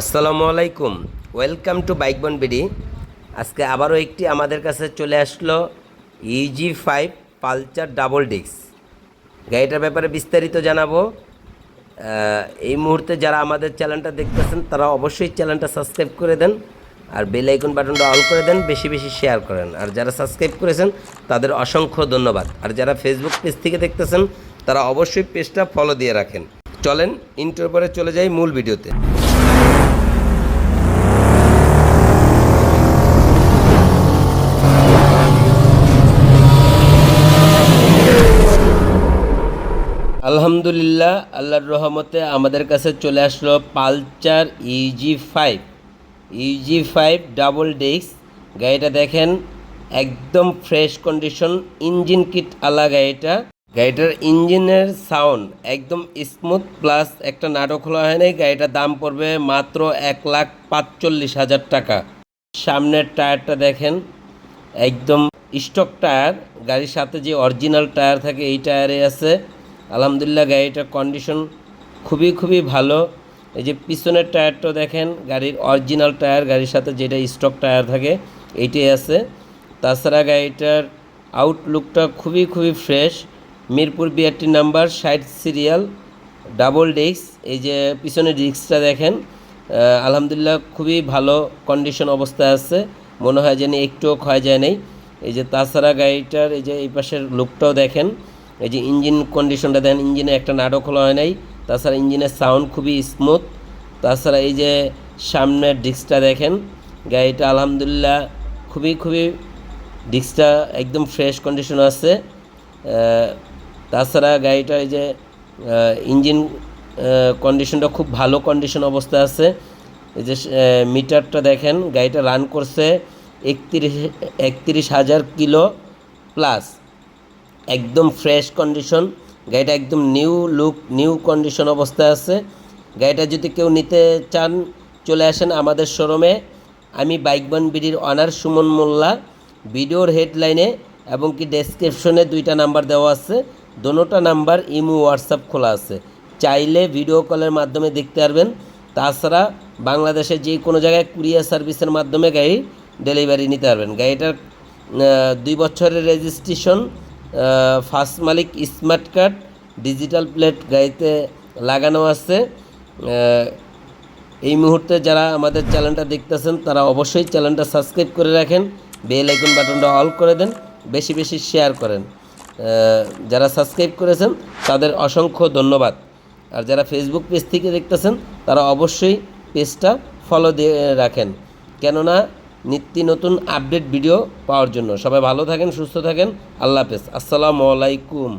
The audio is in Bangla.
আসসালামু আলাইকুম। Welcome to bike bon BD আজকে আবারও একটি আমাদের কাছে চলে আসলো easy five Pulsar double disc গাড়িটার ব্যাপারে বিস্তারিত জানাব। এই মুহূর্তে যারা আমাদের চ্যানেলটা দেখতেছেন, তারা অবশ্যই চ্যানেলটা সাবস্ক্রাইব করে দেন আর বেল আইকন বাটনটা অন করে দেন, বেশি বেশি শেয়ার করেন। আর যারা সাবস্ক্রাইব করেছেন, তাদের অসংখ্য ধন্যবাদ। আর যারা ফেসবুক পেজ থেকে দেখতেছেন, তারা অবশ্যই পেজটা ফলো দিয়ে রাখেন। চলেন ইন্টার পরে চলে যাই মূল ভিডিওতে আলহামদুলিল্লাহ, আল্লাহর রহমতে আমাদের কাছে চলে আসলো Pulsar easy five easy five double disc গাড়িটা দেখেন, একদম ফ্রেশ কন্ডিশন ইঞ্জিন কিট আলা গাড়িটা। গাড়িটার ইঞ্জিনের সাউন্ড একদম স্মুথ প্লাস একটা নাটক খোলা হয়নি গাড়িটার দাম পড়বে মাত্র এক লাখ পাঁচচল্লিশ হাজার টাকা। সামনের টায়ারটা দেখেন, একদম স্টক টায়ার, গাড়ির সাথে যে অরিজিনাল টায়ার থাকে, এই টায়ারে আছে। আলহামদুলিল্লাহ গাড়িটার কন্ডিশন খুবই খুবই ভালো। এই যে পিছনের টায়ারটাও দেখেন, গাড়ির অরিজিনাল টায়ার, গাড়ির সাথে যেটা স্টক টায়ার থাকে এইটাই আছে। তাছাড়া গাড়িটার আউটলুকটা খুবই খুবই ফ্রেশ মিরপুর বিআরটি নাম্বার ষাট সিরিয়াল ডাবল ডিস্ক এই যে পিছনের ডিস্কটা দেখেন আলহামদুলিল্লাহ খুবই ভালো কন্ডিশন অবস্থায় আছে। মনে হয় যেন একটুও ক্ষয় যায় নাই। এই যে তাছাড়া গাড়িটার এই যে এই পাশের লুকটাও দেখেন এই যে ইঞ্জিন কন্ডিশনটা দেখেন, ইঞ্জিনে একটা নাটক খোলা হয় নাই, তাছাড়া ইঞ্জিনের সাউন্ড খুবই স্মুথ তাছাড়া এই যে সামনের ডিস্কটা দেখেন, গাড়িটা আলহামদুলিল্লাহ খুবই খুবই ডিস্কটা একদম ফ্রেশ কন্ডিশন আছে তাছাড়া গাড়িটা এই যে ইঞ্জিন কন্ডিশনটা খুব ভালো কন্ডিশন অবস্থায় আছে, এই যে মিটারটা দেখেন, গাড়িটা রান করছে একত্রিশ একত্রিশ হাজার কিলো প্লাস একদম ফ্রেশ কন্ডিশন গাড়িটা একদম নিউ লুক নিউ কন্ডিশন অবস্থায় আছে। গাড়িটা যদি কেউ নিতে চান, চলে আসেন আমাদের শোরুমে আমি বাইকবান বিডির অনার সুমন মোল্লা। ভিডিওর হেডলাইনে এবং কি ডেসক্রিপশনে দুইটা নাম্বার দেওয়া আছে। দোনোটা নাম্বার ইমো হোয়াটসঅ্যাপ খোলা আছে। চাইলে ভিডিও কলের মাধ্যমে দেখতে পারবেন। তাছাড়া বাংলাদেশের যে কোনো জায়গায় কুরিয়ার সার্ভিসের মাধ্যমে গাড়ি ডেলিভারি নিতে পারবেন। গাড়িটার দুই বছরের রেজিস্ট্রেশন ফার্স্ট মালিক স্মার্ট কার্ড, ডিজিটাল প্লেট গাড়িতে লাগানো আছে। এই মুহূর্তে যারা আমাদের চ্যানেলটা দেখতেছেন, তারা অবশ্যই চ্যানেলটা সাবস্ক্রাইব করে রাখেন, বেল আইকন বাটনটা অল করে দেন, বেশি বেশি শেয়ার করেন। যারা সাবস্ক্রাইব করেছেন, তাদের অসংখ্য ধন্যবাদ। আর যারা ফেসবুক পেজ থেকে দেখতেছেন, তারা অবশ্যই পেজটা ফলো দিয়ে রাখেন। কেননা নিত্য নতুন আপডেট ভিডিও পাওয়ার জন্য। সবাই ভালো থাকেন, সুস্থ থাকেন। আল্লাহ হাফেজ। আসসালামু আলাইকুম।